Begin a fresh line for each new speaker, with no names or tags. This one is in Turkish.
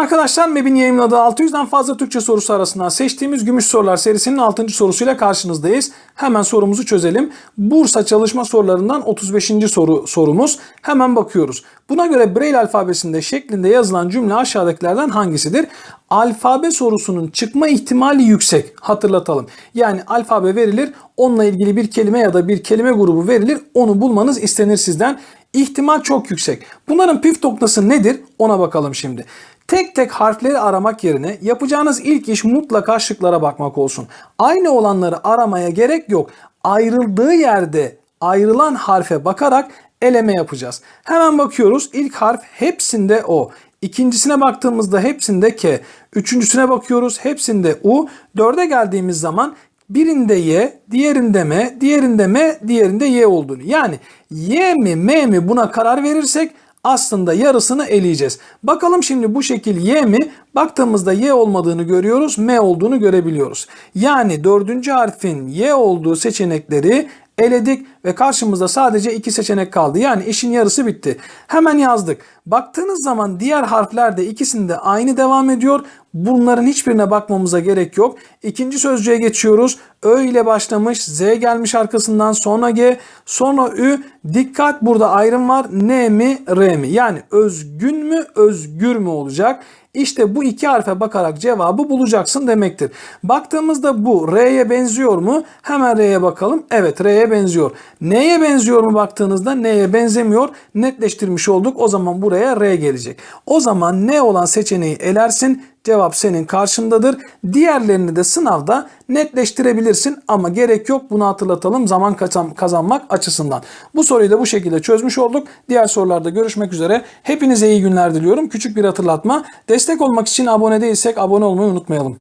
arkadaşlar MEB'in yayınladığı 600'den fazla Türkçe sorusu arasından seçtiğimiz Gümüş Sorular serisinin 6. sorusuyla karşınızdayız. Hemen sorumuzu çözelim. Bursa çalışma sorularından 35. soru sorumuz. Hemen bakıyoruz. Buna göre Braille alfabesinde şeklinde yazılan cümle aşağıdakilerden hangisidir? Alfabe sorusunun çıkma ihtimali yüksek. Hatırlatalım. Yani alfabe verilir, onunla ilgili bir kelime ya da bir kelime grubu verilir. Onu bulmanız istenir sizden. İhtimal çok yüksek. Bunların püf noktası nedir? Ona bakalım şimdi. Tek tek harfleri aramak yerine yapacağınız ilk iş mutlaka şıklara bakmak olsun. Aynı olanları aramaya gerek yok. Ayrıldığı yerde ayrılan harfe bakarak eleme yapacağız. Hemen bakıyoruz. İlk harf hepsinde O. İkincisine baktığımızda hepsinde K. Üçüncüsüne bakıyoruz. Hepsinde U. Dörde geldiğimiz zaman birinde Y, diğerinde M, diğerinde M, diğerinde Y olduğunu. Yani Y mi M mi buna karar verirsek aslında yarısını eleyeceğiz. Bakalım şimdi bu şekil Y mi? Baktığımızda Y olmadığını görüyoruz, M olduğunu görebiliyoruz. Yani dördüncü harfin Y olduğu seçenekleri eledik ve karşımızda sadece iki seçenek kaldı. Yani işin yarısı bitti. Hemen yazdık. Baktığınız zaman diğer harfler de ikisinde aynı devam ediyor. Bunların hiçbirine bakmamıza gerek yok. İkinci sözcüğe geçiyoruz. Ö ile başlamış, Z gelmiş arkasından sonra G, sonra Ü. Dikkat burada ayrım var. N mi, R mi? Yani özgün mü, özgür mü olacak? İşte bu iki harfe bakarak cevabı bulacaksın demektir. Baktığımızda bu R'ye benziyor mu? Hemen R'ye bakalım. Evet R'ye benziyor. N'ye benziyor mu baktığınızda N'ye benzemiyor. Netleştirmiş olduk. O zaman buraya R gelecek. O zaman N olan seçeneği elersin. Cevap senin karşındadır. Diğerlerini de sınavda netleştirebilirsin ama gerek yok. Bunu hatırlatalım zaman kazan- kazanmak açısından. Bu soruyu da bu şekilde çözmüş olduk. Diğer sorularda görüşmek üzere. Hepinize iyi günler diliyorum. Küçük bir hatırlatma. Destek olmak için abone değilsek abone olmayı unutmayalım.